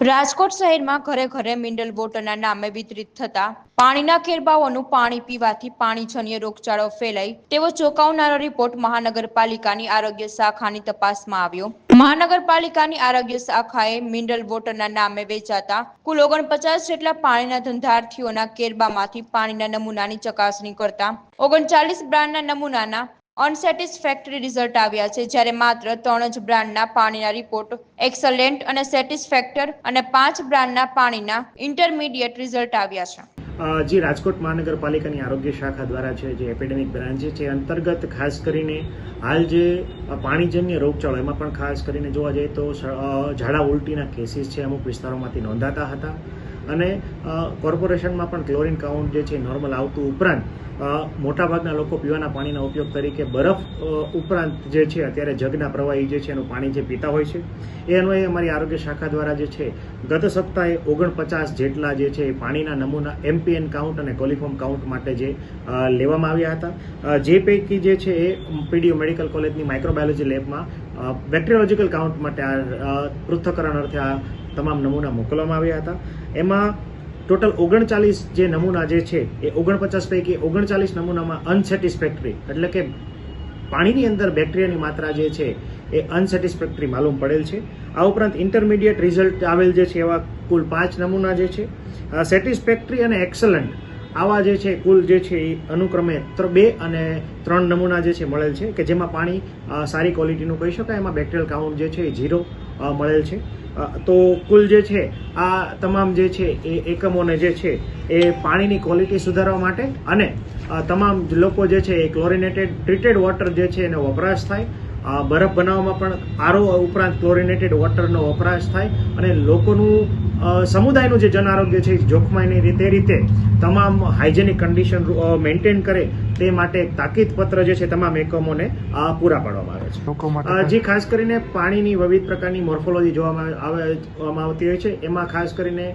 રાજકોટ શહેરમાં ઘરે ઘરે મિનરલ વોટરના નામે વિતરિત થતા પાણીના ખેરબાઓનું પાણી પીવાથી પાણીજન્ય રોગચાળો ફેલાય તેવો ચોંકાવનારો રિપોર્ટ મહાનગરપાલિકાની આરોગ્ય શાખાની તપાસમાં આવ્યો. મહાનગરપાલિકાની આરોગ્ય શાખાએ મિનરલ વોટરના નામે વેચાતા કુલ ઓગણપચાસ જેટલા પાણીના ધંધાર્થીઓના કેરબામાંથી પાણીના નમૂનાની ચકાસણી કરતા ઓગણચાલીસ બ્રાન્ડના નમૂનાના અનસેટિસ્ફેક્ટરી રિઝલ્ટ આવ્યા છે, જ્યારે માત્ર ત્રણ જ બ્રાન્ડના પાણીના રિપોર્ટ એક્સલેન્ટ અને સેટિસ્ફેક્ટર અને પાંચ બ્રાન્ડના પાણીના ઇન્ટરમીડિયેટ રિઝલ્ટ આવ્યા છે. જે રાજકોટ મહાનગરપાલિકાની આરોગ્ય શાખા દ્વારા છે, જે એપિડેમિક બ્રાન્ચ છે અંતર્ગત ખાસ કરીને હાલ જે પાણીજન્ય રોગચાળો, એમાં પણ ખાસ કરીને જોવા જઈએ તો ઝાડા ઉલટીના કેસીસ છે, અમુક વિસ્તારોમાંથી નોંધાતા હતા. અને કોર્પોરેશનમાં પણ ક્લોરીન કાઉન્ટ જે છે નોર્મલ આવતું ઉપરાંત મોટાભાગના લોકો પીવાના પાણીના ઉપયોગ તરીકે બરફ ઉપરાંત જે છે અત્યારે જગના પ્રવાહી જે છે એનું પાણી જે પીતા હોય છે, એ અન્વયે અમારી આરોગ્ય શાખા દ્વારા જે છે, ગત સપ્તાહે ઓગણપચાસ જેટલા જે છે પાણીના નમૂના એમપીએન કાઉન્ટ અને કોલિફોર્મ કાઉન્ટ માટે જે લેવામાં આવ્યા હતા. જે પૈકી જે છે એ પીડીયુ મેડિકલ કોલેજની માઇક્રોબાયોલોજી લેબમાં બેક્ટેરિયોલોજીકલ કાઉન્ટ માટે આ પૃથ્થકરણ અર્થે આ તમામ નમૂના મોકલવામાં આવ્યા હતા. એમાં ટોટલ ઓગણચાલીસ જે નમૂના જે છે, એ ઓગણપચાસ પૈકી ઓગણચાલીસ નમૂનામાં અનસેટિસ્ફેક્ટરી એટલે કે પાણીની અંદર બેક્ટેરિયાની માત્રા જે છે, એ અનસેટિસ્ફેક્ટરી માલુમ પડેલ છે. આ ઉપરાંત ઇન્ટરમીડિયેટ રિઝલ્ટ આવેલ જે છે એવા કુલ પાંચ નમૂના જે છે. સેટિસ્ફેક્ટરી અને એક્સલન્ટ આવા જે છે, કુલ જે છે, એ અનુક્રમે બે અને ત્રણ નમૂના જે છે, મળેલ છે, કે જેમાં પાણી સારી ક્વોલિટીનું કહી શકાય, એમાં બેક્ટેરિયલ કાઉન્ટ જે છે, એ ઝીરો મળેલ છે. તો કુલ જે છે, આ તમામ જે છે, એ એકમોને જે છે, એ પાણીની ક્વોલિટી સુધારવા માટે અને તમામ લોકો જે છે, એ ક્લોરિનેટેડ, ટ્રીટેડ વોટર જે છે, એનો વપરાશ થાય બરફ બનાવવામાં પણ આરો ઉપરાંત ક્લોરિનેટેડ વોટરનો વપરાશ થાય અને લોકોનું સમુદાયનું જે જન આરોગ્ય છે જોખમાય નહીં તે રીતે તમામ હાઇજેનિક કન્ડિશન મેન્ટેન કરે તે માટે તાકીદ પત્ર જે છે તમામ એકમોને પૂરા પાડવામાં આવે છે. જે ખાસ કરીને પાણીની વિવિધ પ્રકારની મોર્ફોલોજી જોવામાં આવે આવતી હોય છે એમાં ખાસ કરીને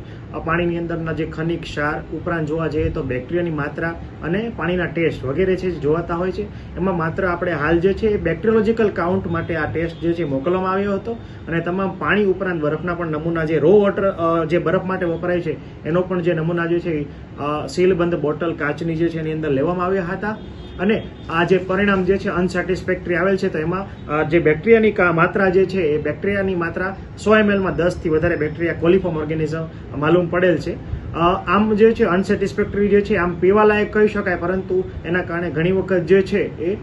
પાણીની અંદરના જે ખનિજ ક્ષાર ઉપરાંત જોવા જઈએ તો બેક્ટેરિયાની માત્રા અને પાણીના ટેસ્ટ વગેરે છે જોવાતા હોય છે. એમાં માત્ર આપણે હાલ જે છે એ બેક્ટેરિયોલોજીકલ કાઉન્ટ માટે આ ટેસ્ટ જે છે મોકલવામાં આવ્યો હતો. અને તમામ પાણી ઉપરાંત બરફના પણ નમૂના જે રો વોટર જે બરફ માટે વપરાય છે, એનો પણ જે નમૂના જે છે સીલબંધ બોટલ કાચની જે છે એની અંદર લેવામાં આવ્યા હતા. અને આ જે પરિણામ જે છે અનસેટિસ્ફેક્ટરી આવેલ છે, તો એમાં જે બેક્ટેરિયાની માત્રા જે છે એ બેક્ટેરિયાની માત્રા સો એમએલમાં દસથી વધારે બેક્ટેરિયા કોલિફોર્મ ઓર્ગેનિઝમ માલુમ પડેલ છે. આમ જે છે અનસેટિસ્ફેક્ટરી જે છે, આમ પીવાલાયક કહી શકાય, પરંતુ એના કારણે ઘણી વખત જે છે, એ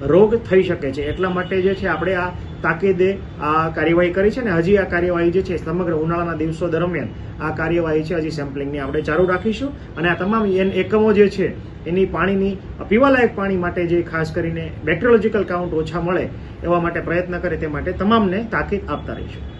રોગ થઈ શકે છે. એટલા માટે જે છે, આપણે આ તાકીદે આ કાર્યવાહી કરી છે ને હજી આ કાર્યવાહી જે છે સમગ્ર ઉનાળાના દિવસો દરમિયાન આ કાર્યવાહી છે, હજી સેમ્પલિંગની આપણે ચાલુ રાખીશું. અને આ તમામ એન- એકમો જે છે, એની પાણીની પીવાલાયક પાણી માટે જે ખાસ કરીને બેક્ટેરિયોલોજીકલ કાઉન્ટ ઓછા મળે એવા માટે પ્રયત્ન કરે તે માટે તમામને તાકીદ આપતા રહીશું.